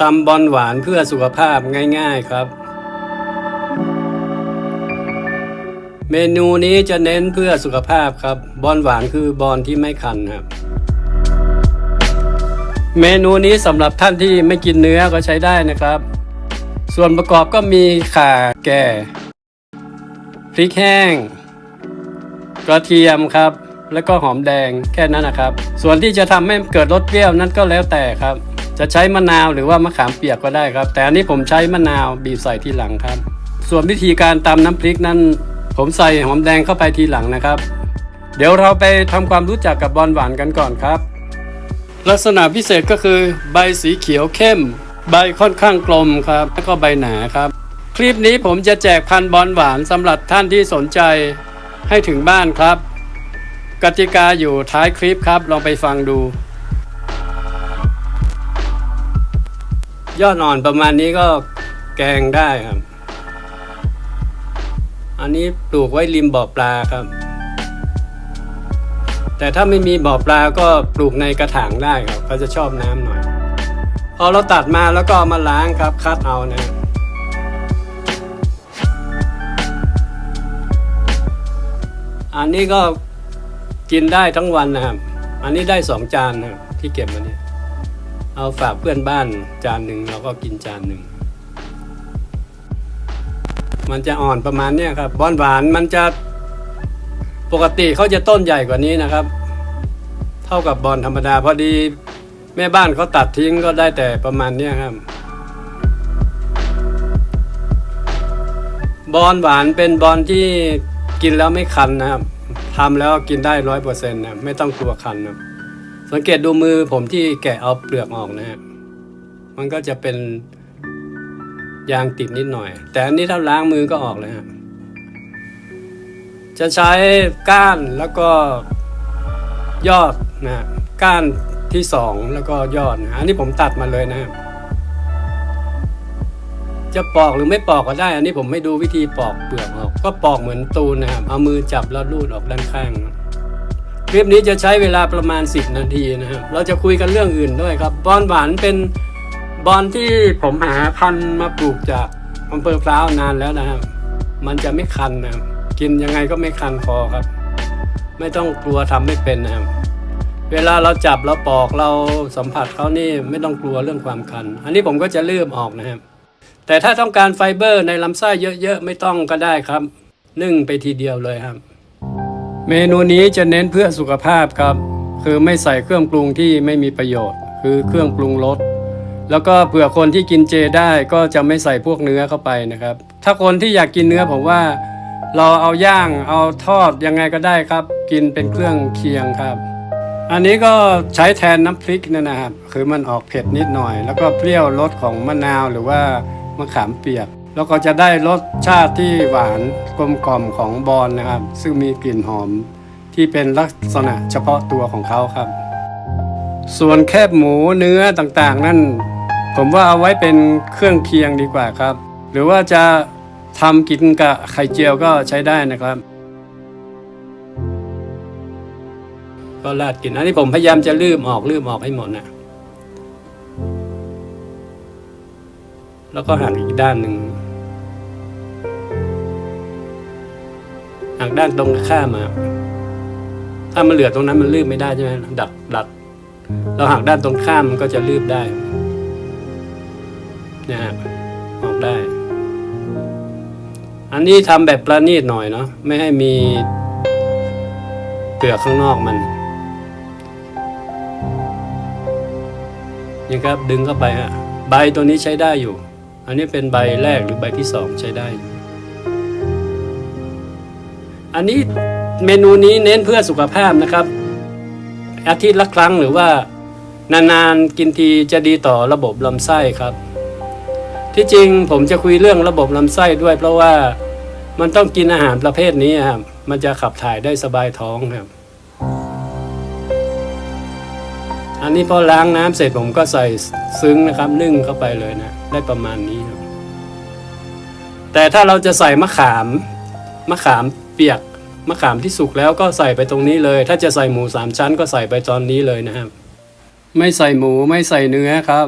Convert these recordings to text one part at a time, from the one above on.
ตำบอลหวานเพื่อสุขภาพง่ายๆครับ เมนูนี้จะเน้นเพื่อสุขภาพครับ บอลหวานคือบอลที่ไม่คันครับ เมนูนี้สำหรับท่านที่ไม่กินเนื้อก็ใช้ได้นะครับ ส่วนประกอบก็มีข่าแก่ พริกแห้ง กระเทียมครับ แล้วก็หอมแดงแค่นั้นนะครับ ส่วนที่จะทำให้เกิดรสเปรี้ยวนั้นก็แล้วแต่ครับ จะใช้มะนาวหรือว่ามะขามเปียกก็ได้ครับ แต่อันนี้ผมใช้มะนาวบีบใส่ทีหลังครับ ส่วนวิธีการตำน้ำพริกนั้น ผมใส่หอมแดงเข้าไปทีหลังนะครับ เดี๋ยวเราไปทำความรู้จักกับบอลหวานกันก่อนครับ ลักษณะพิเศษก็คือใบสีเขียวเข้ม ใบค่อนข้างกลมครับ แล้วก็ใบหนาครับ คลิปนี้ผมจะแจกพันบอลหวานสำหรับท่านที่สนใจให้ถึงบ้านครับ กติกาอยู่ท้ายคลิปครับลองไปฟังดู ยอดอ่อนประมาณนี้ก็แกงได้ครับ อันนี้ปลูกไว้ริมบ่อปลาครับ แต่ถ้าไม่มีบ่อปลาก็ปลูกในกระถางได้ครับเขาจะชอบน้ำหน่อย พอเราตัดมาแล้วก็เอามาล้างครับ คัดเอานะอันนี้ก็กินได้ทั้งวันนะครับ อันนี้ได้สองจานนะครับที่เก็บมาเนี่ย เอาฝากเพื่อนบ้านจานหนึ่งเราก็กินจานหนึ่ง มันจะอ่อนประมาณเนี้ยครับบอนหวานมันจะปกติเขาจะต้นใหญ่กว่านี้นะครับ เท่ากับบอลธรรมดาพอดีแม่บ้านเขาตัดทิ้งก็ได้แต่ประมาณเนี้ยครับ บอลหวานเป็นบอลที่กินแล้วไม่คันนะครับทำแล้วกินได้ร้อยเปอร์เซ็นต์นะไม่ต้องกลัวคันนะ สังเกตดูมือผมที่แกะเอาเปลือกออกนะฮะมันก็จะเป็นยางติดนิดหน่อย แต่อันนี้ถ้าล้างมือก็ออกเลยครับจะใช้ก้านแล้วก็ยอดนะฮะก้านที่สองแล้วก็ยอดนะอันนี้ผมตัดมาเลยนะจะปอกหรือไม่ปอกก็ได้ อันนี้ผมไม่ดูวิธีปอกเปลือกออก ก็ปอกเหมือนตูนนะครับเอามือจับแล้วลูดออกด้านข้าง คลิปนี้จะใช้เวลาประมาณ 10 นาทีนะครับ เราจะคุยกันเรื่องอื่นด้วยครับ บอนหวานเป็นบอนที่ผมหาพันธุ์มาปลูกจากอำเภอพร้าวนานแล้วนะครับ มันจะไม่คันนะครับ กินยังไงก็ไม่คันคอครับ ไม่ต้องกลัวทำไม่เป็นนะครับ เวลาเราจับเราปอกเราสัมผัสเขานี่ไม่ต้องกลัวเรื่องความคัน อันนี้ผมก็จะเลื่อมออกนะครับ แต่ถ้าต้องการไฟเบอร์ในลำไส้เยอะๆไม่ต้องก็ได้ครับ นึ่งไปทีเดียวเลยครับ เมนูนี้จะเน้นเพื่อสุขภาพครับ คือไม่ใส่เครื่องปรุงที่ไม่มีประโยชน์ คือเครื่องปรุงรสแล้วก็เผื่อคนที่กินเจได้ก็จะไม่ใส่พวกเนื้อเข้าไปนะครับ ถ้าคนที่อยากกินเนื้อผมว่า เราเอาย่างเอาทอดยังไงก็ได้ครับ กินเป็นเครื่องเคียงครับ อันนี้ก็ใช้แทนน้ำพริกนั่นนะครับ คือมันออกเผ็ดนิดหน่อย แล้วก็เปรี้ยวรสของมะนาวหรือว่ามะขามเปียก แล้วก็จะได้รสชาติที่หวานกลมกล่อมของบอนนะครับ ซึ่งมีกลิ่นหอมที่เป็นลักษณะเฉพาะตัวของเขาครับ ส่วนแคบหมูเนื้อต่างๆ นั่นผมว่าเอาไว้เป็นเครื่องเคียงดีกว่าครับ หรือว่าจะทำกินกับไข่เจียวก็ใช้ได้นะครับ ก็ราดกินอันนี้ผมพยายามจะลืมออกลืมออกให้หมดนะแล้วก็หักอีกด้านหนึ่ง หักด้านตรงข้ามมาถ้ามันเหลือตรงนั้นมันลืบไม่ได้ใช่ไหมดัดดัดเราหักด้านตรงข้ามมันก็จะลืบได้นะฮะออกได้ อันนี้ทำแบบประณีตหน่อยเนาะไม่ให้มีเปลือกข้างนอกมันนี่ครับดึงเข้าไปฮะใบตัวนี้ใช้ได้อยู่ อันนี้เป็นใบแรกหรือใบที่สองใช้ได้อยู่ อันนี้เมนูนี้เน้นเพื่อสุขภาพนะครับ อาทิตย์ละครั้งหรือว่านานๆกินทีจะดีต่อระบบลำไส้ครับ ที่จริงผมจะคุยเรื่องระบบลำไส้ด้วย เพราะว่ามันต้องกินอาหารประเภทนี้ครับมันจะขับถ่ายได้สบายท้องครับ อันนี้พอล้างน้ำเสร็จผมก็ใส่ซึ้งนะครับนึ่งเข้าไปเลยนะ ได้ประมาณนี้ครับ แต่ถ้าเราจะใส่มะขามมะขาม เปียกมะขามที่สุกแล้วก็ใส่ไปตรงนี้เลย ถ้าจะใส่หมูสามชั้นก็ใส่ไปตอนนี้เลยนะครับ ไม่ใส่หมูไม่ใส่เนื้อครับ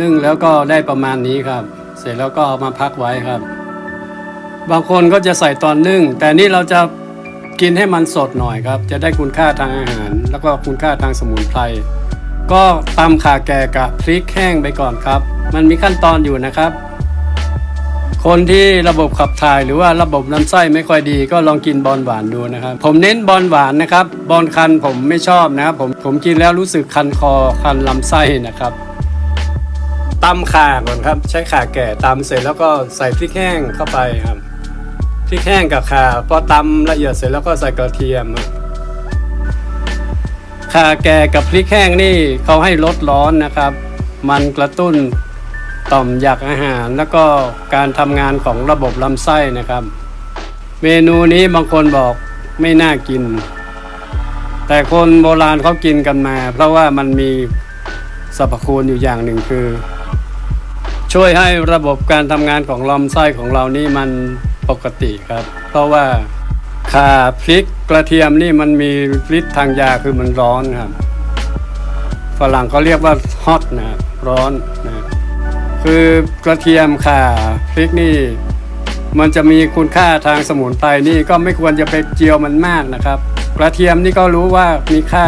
นึ่งแล้วก็ได้ประมาณนี้ครับ เสร็จแล้วก็เอามาพักไว้ครับ บางคนก็จะใส่ตอนนึ่ง แต่นี่เราจะกินให้มันสดหน่อยครับ จะได้คุณค่าทางอาหาร แล้วก็คุณค่าทางสมุนไพรก็ตำข่าแก่กับพริกแห้งไปก่อนครับ มันมีขั้นตอนอยู่นะครับ คนที่ระบบขับถ่ายหรือว่าระบบลำไส้ไม่ค่อยดีก็ลองกินบอลหวานดูนะครับ ผมเน้นบอลหวานนะครับ บอลคันผมไม่ชอบนะครับผมผมกินแล้วรู้สึกคันคอคันลำไส้นะครับตำข่าก่อนครับ ใช้ข่าแก่ตำเสร็จแล้วก็ใส่พริกแห้งเข้าไปครับพริกแห้งกับข่าพอตำละเอียดเสร็จแล้วก็ใส่กระเทียมข่าแก่กับพริกแห้งนี่เขาให้ลดร้อนนะครับ มันกระตุ้น ต่อมอยากอาหาร แล้วก็การทำงานของระบบลำไส้นะครับ เมนูนี้บางคนบอกไม่น่ากิน แต่คนโบราณเขากินกันมา เพราะว่ามันมีสรรพคุณอยู่อย่างหนึ่งคือ ช่วยให้ระบบการทำงานของลำไส้ของเรานี่มันปกติครับ เพราะว่าข่าพริกกระเทียมนี่มันมีฤทธิ์ทางยาคือมันร้อนครับ ฝรั่งเขาเรียกว่าฮอตนะร้อนนะ คือกระเทียมข่าพริกนี่ มันจะมีคุณค่าทางสมุนไพรนี่ก็ไม่ควรจะไปเจียวมันมากนะครับ กระเทียมนี่ก็รู้ว่ามีค่า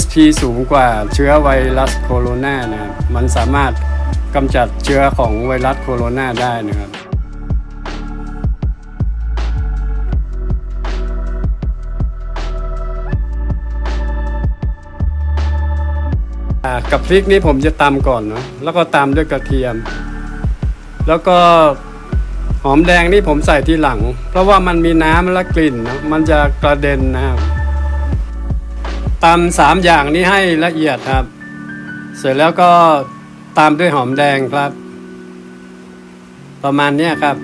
HP สูงกว่าเชื้อไวรัสโคโรนานะมันสามารถกำจัดเชื้อของไวรัสโคโรนาได้นะครับ กับพริกนี่ผมจะตำก่อนเนาะแล้วก็ตำด้วยกระเทียม แล้วก็หอมแดงนี่ผมใส่ทีหลัง เพราะว่ามันมีน้ำและกลิ่นเนะมันจะกระเด็นนะครับตำสามอย่างนี้ให้ละเอียดครับ เสร็จแล้วก็ตามด้วยหอมแดงครับ ประมาณนี้ครับ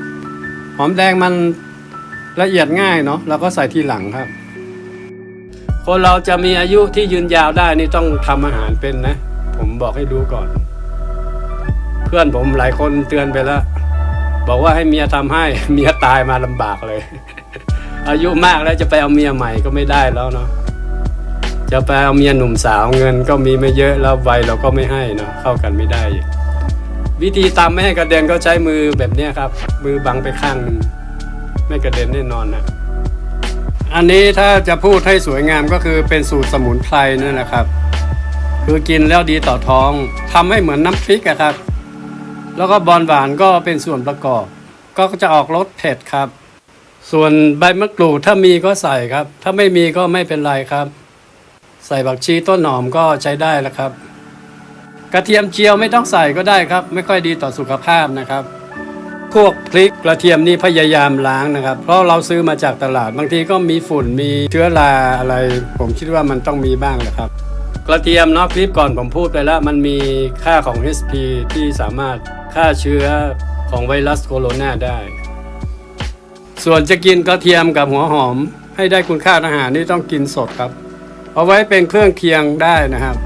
หอมแดงมันละเอียดง่ายเนาะเราก็ใส่ทีหลังครับ คนเราจะมีอายุที่ยืนยาวได้นี่ต้องทำอาหารเป็นนะ ผมบอกให้ดูก่อน เพื่อนผมหลายคนเตือนไปแล้ว บอกว่าให้เมียทำให้เมียตายมาลำบากเลย อายุมากแล้วจะไปเอาเมียใหม่ก็ไม่ได้แล้วเนาะจะไปเอาเมียหนุ่มสาวเงินก็มีไม่เยอะแล้ววัยเราก็ไม่ให้เนาะเข้ากันไม่ได้ วิธีตำไม่ให้กระเด็นก็ใช้มือแบบนี้ครับ มือบังไปข้างหนึงไม่กระเด็นแน่นอนนะ อันนี้ถ้าจะพูดให้สวยงามก็คือเป็นสูตรสมุนไพรนั่นแหละครับ คือกินแล้วดีต่อท้องทำให้เหมือนน้ำพริกอะครับ แล้วก็บอลหวานก็เป็นส่วนประกอบ ก็จะออกรสเผ็ดครับ ส่วนใบมะกรูดถ้ามีก็ใส่ครับ ถ้าไม่มีก็ไม่เป็นไรครับ ใส่บักชีต้นหอมก็ใช้ได้แล้วครับ กระเทียมเจียวไม่ต้องใส่ก็ได้ครับ ไม่ค่อยดีต่อสุขภาพนะครับ พวกพริกกระเทียมนี่พยายามล้างนะครับ เพราะเราซื้อมาจากตลาดบางทีก็มีฝุ่นมีเชื้อราอะไร ผมคิดว่ามันต้องมีบ้างแหละครับ กระเทียมเนาะคลิปก่อนผมพูดไปแล้ว มันมีค่าของ HP ที่สามารถฆ่าเชื้อของไวรัสโคโรนาได้ ส่วนจะกินกระเทียมกับหัวหอม ให้ได้คุณค่าอาหารนี่ต้องกินสดครับ เอาไว้เป็นเครื่องเคียงได้นะครับ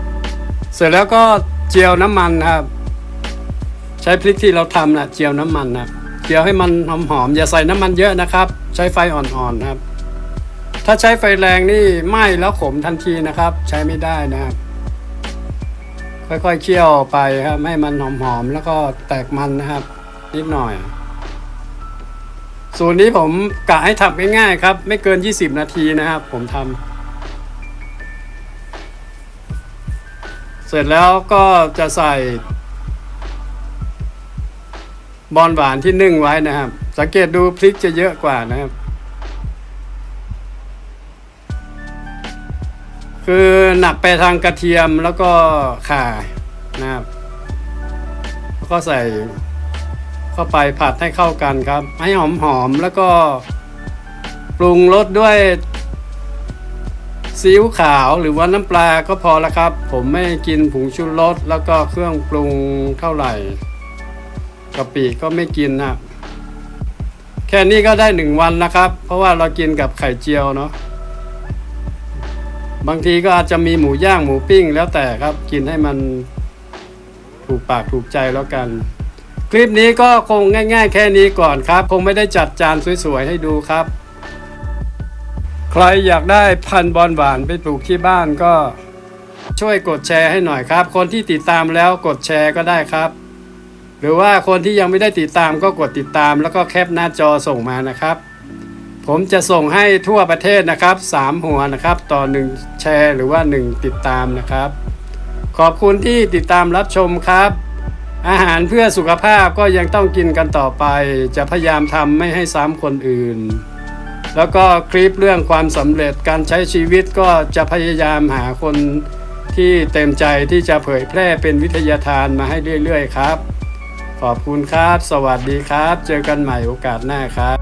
เสร็จแล้วก็เจียวน้ำมันครับ ใช้พริกที่เราทำนะเจียวน้ำมันนะเจียวให้มันหอมๆอย่าใส่น้ำมันเยอะนะครับ ใช้ไฟอ่อนๆครับ ถ้าใช้ไฟแรงนี่ไหม้แล้วขมทันทีนะครับ ใช้ไม่ได้นะครับค่อยๆเคี่ยวไปครับให้มันหอมๆแล้วก็แตกมันนะครับ นิดหน่อย สูตรนี้ผมกะให้ทำง่ายๆครับ ไม่เกิน 20 นาทีนะครับ ผมทำเสร็จแล้วก็จะใส่ บอลหวานที่นึ่งไว้นะครับ สังเกตดูพริกจะเยอะกว่านะครับ คือหนักไปทางกระเทียมแล้วก็ข่านะครับแล้วก็ใส่เข้าไปผัดให้เข้ากันครับ ให้หอมๆแล้วก็ปรุงรสด้วยซีอิ๊วขาวหรือว่าน้ำปลาก็พอและครับ ผมไม่กินผงชูรสแล้วก็เครื่องปรุงเท่าไหร่ กะปิก็ไม่กินนะแค่นี้ก็ได้หนึ่งวันนะครับ เพราะว่าเรากินกับไข่เจียวเนาะบางทีก็อาจจะมีหมูย่างหมูปิ้งแล้วแต่ครับกินให้มันถูกปากถูกใจแล้วกัน คลิปนี้ก็คงง่าย ๆ แค่นี้ก่อนครับ คงไม่ได้จัดจานสวยๆให้ดูครับ ใครอยากได้พันบอลหวานไปปลูกที่บ้านก็ช่วยกดแชร์ให้หน่อยครับ คนที่ติดตามแล้วกดแชร์ก็ได้ครับ หรือว่าคนที่ยังไม่ได้ติดตามก็กดติดตาม แล้วก็แคปหน้าจอส่งมานะครับ ผมจะส่งให้ทั่วประเทศนะครับ 3 หัวนะครับ ต่อ 1 แชร์หรือว่า 1 ติดตามนะครับ ขอบคุณที่ติดตามรับชมครับ อาหารเพื่อสุขภาพก็ยังต้องกินกันต่อไป จะพยายามทำไม่ให้ซ้ำคนอื่น แล้วก็คลิปเรื่องความสำเร็จการใช้ชีวิตก็จะพยายามหาคนที่เต็มใจที่จะเผยแพร่เป็นวิทยาทานมาให้เรื่อยๆ ครับ ขอบคุณครับ สวัสดีครับ เจอกันใหม่โอกาสหน้าครับ